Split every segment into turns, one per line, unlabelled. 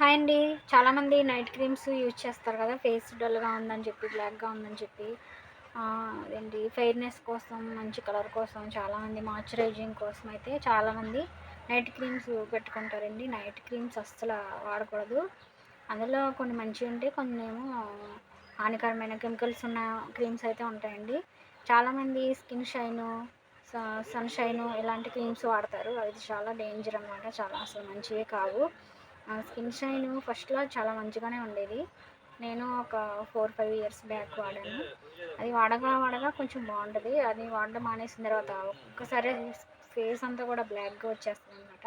Hi అండి. చాలామంది night creams use చేస్తారు కదా ఫేస్ డల్గా ఉందని చెప్పి బ్లాక్గా ఉందని చెప్పి. అదేంటి ఫెయిర్నెస్ కోసం మంచి కలర్ కోసం చాలామంది మాయిశ్చరైజింగ్ కోసం అయితే చాలామంది నైట్ క్రీమ్స్ పెట్టుకుంటారండి. నైట్ క్రీమ్స్ అస్సలు వాడకూడదు. అందులో కొన్ని మంచివి ఉంటాయి కొన్ని ఏమో హానికరమైన కెమికల్స్ ఉన్న క్రీమ్స్ అయితే ఉంటాయండి. చాలామంది స్కిన్ షైను సన్ షైను ఇలాంటి క్రీమ్స్ వాడతారు. అది చాలా డేంజర్ అనమాట చాలా అసలు మంచివే కావు. స్కిన్ షైన్ ఫస్ట్లో చాలా మంచిగానే ఉండేది. నేను ఒక ఫోర్ ఫైవ్ ఇయర్స్ బ్యాక్ వాడాను. అది వాడగా వాడగా కొంచెం బాగుంటుంది. అది వాడడం మానేసిన తర్వాత ఒక్కసారి ఫేస్ అంతా కూడా బ్లాక్గా వచ్చేస్తుంది అనమాట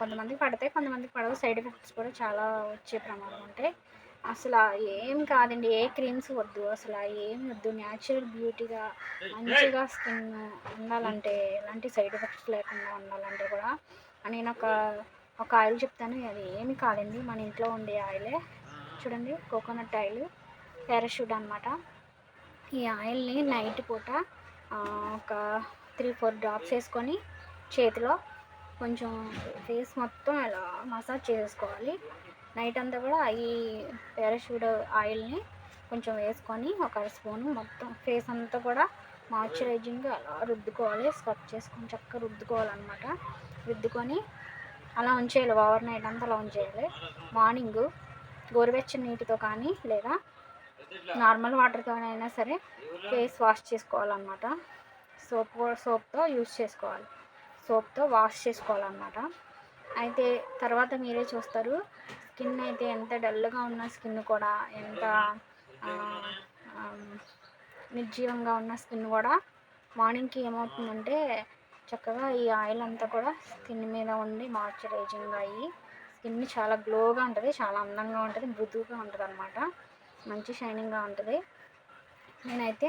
కొంతమందికి పడతాయి కొంతమందికి పడవు. సైడ్ ఎఫెక్ట్స్ కూడా చాలా వచ్చే ప్రమాదం ఉంటాయి అసలు ఏం కాదండి. ఏ క్రీమ్స్ వద్దు. అసలు ఏం వద్దు. న్యాచురల్ బ్యూటీగా మంచిగా స్కిన్ ఉండాలంటే ఎలాంటి సైడ్ ఎఫెక్ట్స్ లేకుండా ఉండాలంటే కూడా నేను ఒక ఒక ఆయిల్ చెప్తాను. అది ఏమి కాదండి. మన ఇంట్లో ఉండే ఆయిలే. చూడండి కోకోనట్ ఆయిల్ పారాషూట్ అనమాట ఈ ఆయిల్ని నైట్ పూట ఒక త్రీ ఫోర్ డ్రాప్స్ వేసుకొని చేతిలో కొంచెం ఫేస్ మొత్తం ఇలా మసాజ్ చేసుకోవాలి. నైట్ అంతా కూడా ఈ పారాషూట్ ఆయిల్ని కొంచెం వేసుకొని ఒక అర మొత్తం ఫేస్ అంతా కూడా మాయిశ్చరైజింగ్ అలా రుద్దుకోవాలి. స్క్రబ్ చేసుకొని చక్కగా రుద్దుకోవాలన్నమాట. రుద్దుకొని అలా ఉంచేయాలి ఓవర్ నైట్ అంతా అలా ఉంచేయాలి మార్నింగ్ గోరువెచ్చని నీటితో కానీ లేదా నార్మల్ వాటర్తో అయినా సరే ఫేస్ వాష్ చేసుకోవాలన్నమాట. సోప్ సోప్తో యూజ్ చేసుకోవాలి. సోప్తో వాష్ చేసుకోవాలన్నమాట. అయితే తర్వాత మీరే చూస్తారు. స్కిన్ అయితే ఎంత డల్గా ఉన్న స్కిన్ కూడా ఎంత నిర్జీవంగా ఉన్న స్కిన్ కూడా మార్నింగ్కి ఏమవుతుందంటే చక్కగా ఈ ఆయిల్ అంతా కూడా స్కిన్ మీద ఉండి మాయిశ్చరైజింగ్ అయ్యి స్కిన్ చాలా గ్లోగా ఉంటుంది చాలా అందంగా ఉంటుంది మృదువుగా ఉంటుంది అనమాట మంచి షైనింగ్గా ఉంటుంది. నేనైతే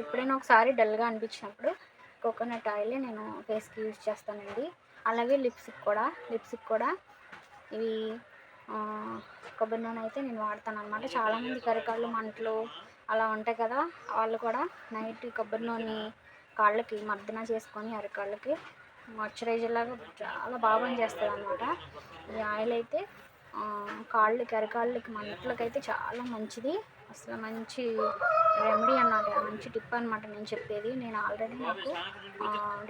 ఎప్పుడైనా ఒకసారి డల్గా అనిపించినప్పుడు కోకోనట్ ఆయిల్ నేను ఫేస్కి యూజ్ చేస్తానండి. అలాగే లిప్స్కి కూడా లిప్స్కి కూడా. ఇవి కొబ్బరి నూనె అయితే నేను వాడతాను అనమాట చాలామంది కరికాళ్ళు మంటలు అలా ఉంటాయి కదా వాళ్ళు కూడా నైట్ కొబ్బరి నూనె కాళ్ళకి మర్దన చేసుకొని అరికాళ్ళకి మాయిశ్చరైజర్ లాగా చాలా బాగా పనిచేస్తుంది అనమాట ఈ ఆయిల్ అయితే కాళ్ళకి అరికాళ్ళకి మంటలకైతే చాలా మంచిది. అసలు మంచి రెమెడీ అన్నమాట. మంచి టిప్ అనమాట నేను చెప్పేది. నేను ఆల్రెడీ నాకు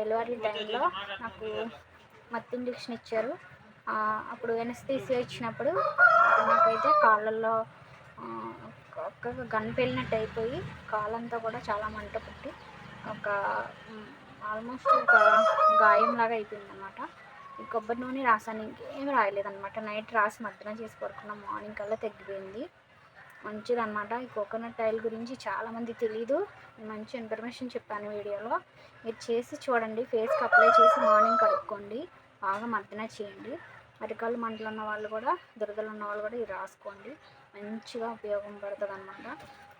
డెలివరీ టైంలో నాకు మత్తు ఇంజెక్షన్ ఇచ్చారు. అప్పుడు ఎనస్థీసియా ఇచ్చినప్పుడు నాకైతే కాళ్ళల్లో ఒక్క గన్ పెళ్ళినట్టు అయిపోయి కాళ్ళంతా కూడా చాలా మంట పుట్టి ఒక ఆల్మోస్ట్ ఒక గాయంలాగా అయిపోయింది అనమాట ఈ కొబ్బరి నూనె రాసాను ఇంకేం రాయలేదన్నమాట. నైట్ రాసి మధ్యాహ్నం చేసి పడుకున్న మార్నింగ్ కల్లా తగ్గిపోయింది మంచిదన్నమాట. ఈ కోకోనట్ ఆయిల్ గురించి చాలామంది తెలీదు. మంచి ఇన్ఫర్మేషన్ చెప్పాను వీడియోలో. మీరు చేసి చూడండి. ఫేస్కి అప్లై చేసి మార్నింగ్ కడుక్కోండి. బాగా మర్దన చేయండి. అరికాళ్ళు మంటలు ఉన్న వాళ్ళు కూడా దురదలు ఉన్న వాళ్ళు కూడా ఇది రాసుకోండి. మంచిగా ఉపయోగం పడుతుంది అనమాట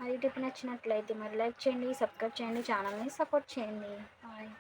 మరి టిప్ నచ్చినట్లయితే మరి లైక్ చేయండి సబ్స్క్రైబ్ చేయండి ఛానల్ని సపోర్ట్ చేయండి. బాయ్